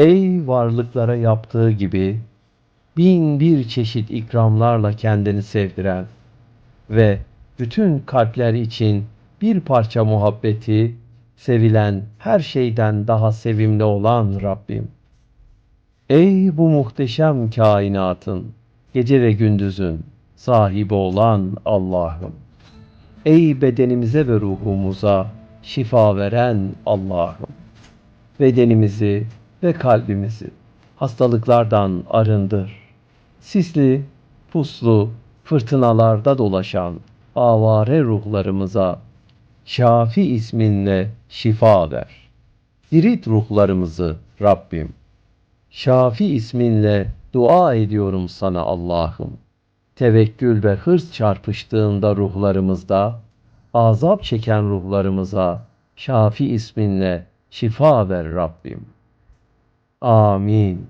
Ey varlıklara yaptığı gibi bin bir çeşit ikramlarla kendini sevdiren ve bütün kalpler için bir parça muhabbeti sevilen her şeyden daha sevimli olan Rabbim. Ey bu muhteşem kainatın, gece ve gündüzün sahibi olan Allah'ım. Ey bedenimize ve ruhumuza şifa veren Allah'ım. Bedenimizi ve kalbimizi hastalıklardan arındır. Sisli, puslu, fırtınalarda dolaşan avare ruhlarımıza Şafi isminle şifa ver. Dirit ruhlarımızı Rabbim. Şafi isminle dua ediyorum sana Allah'ım. Tevekkül ve hırs çarpıştığında ruhlarımızda, azap çeken ruhlarımıza Şafi isminle şifa ver Rabbim. Uh, Amin.